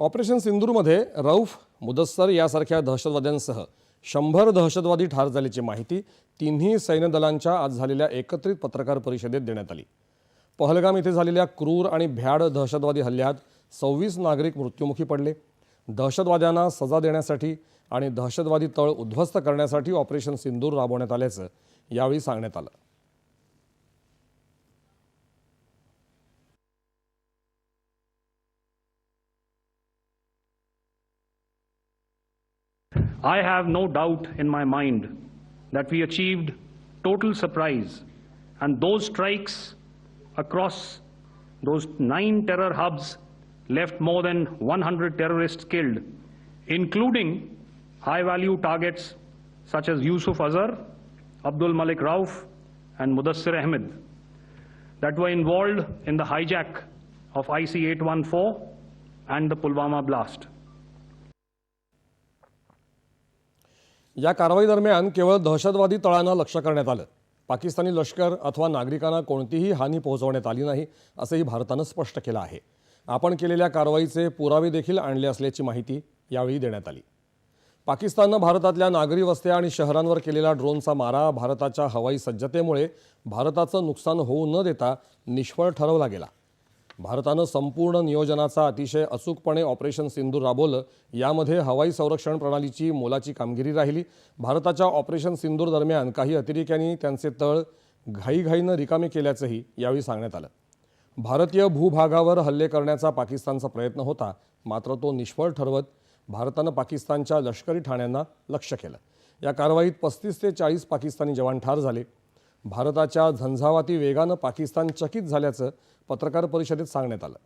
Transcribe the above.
Operation सिंदूरमध्ये Rauf Mudassar यासारख्या दहशतवाद्यांसह शंभर दहशतवादी ठार झाल्याची माहिती तिन्ही सैन्यदलांच्या आज झालेल्या एकत्रित पत्रकार परिषदेत देण्यात आली. पहलगाम येथे झालेल्या क्रूर आणि भ्याड दहशतवादी हल्ल्यात सव्वीस नागरिक मृत्युमुखी पडले. दहशतवाद्यांना सजा देण्यासाठी आणि दहशतवादी तळ उद्ध्वस्त करण्यासाठी ऑपरेशन सिंदूर राबवण्यात आल्याचं यावेळी सांगण्यात आलं. I have no doubt in my mind that we achieved total surprise, and those strikes across those nine terror hubs left more than 100 terrorists killed, including high value targets such as Yusuf Azhar, Abdul Malik Rauf, and Mudassir Ahmed that were involved in the hijack of IC 814 and the Pulwama blast. या कारवाई दरम्यान केवळ दहशतवादी तळांना लक्ष करण्यात आलं. पाकिस्तानी लष्कर अथवा नागरिकांना कोणतीही हानी पोहोचवण्यात आली नाही असंही भारतानं स्पष्ट केलं आहे. आपण केलेल्या कारवाईचे पुरावे देखील आणले असल्याची माहिती यावेळी देण्यात आली. पाकिस्ताननं भारतातल्या नागरी वस्त्या आणि शहरांवर केलेला ड्रोनचा मारा भारताच्या हवाई सज्जतेमुळे भारताचं नुकसान होऊ न देता निष्फळ ठरवला गेला. भारतानं संपूर्ण नियोजनाचा अतिशय अचूकपणे ऑपरेशन सिंधूर राबवलं. यामध्ये हवाई संरक्षण प्रणालीची मोलाची कामगिरी राहिली. भारताच्या ऑपरेशन सिंधूर दरम्यान काही अतिरेक्यांनी त्यांचे तळ घाईघाईनं रिकामे केल्याचंही यावेळी सांगण्यात आलं. भारतीय भूभागावर हल्ले करण्याचा पाकिस्तानचा प्रयत्न होता मात्र तो निष्फळ ठरवत भारतानं पाकिस्तानच्या लष्करी ठाण्यांना लक्ष्य केलं. या कारवाईत पस्तीस ते चाळीस पाकिस्तानी जवान ठार झाले. भारताच्या झंझावाती वेगानं पाकिस्तान चकित झाल्याचं पत्रकार परिषदेत सांगण्यात आलं.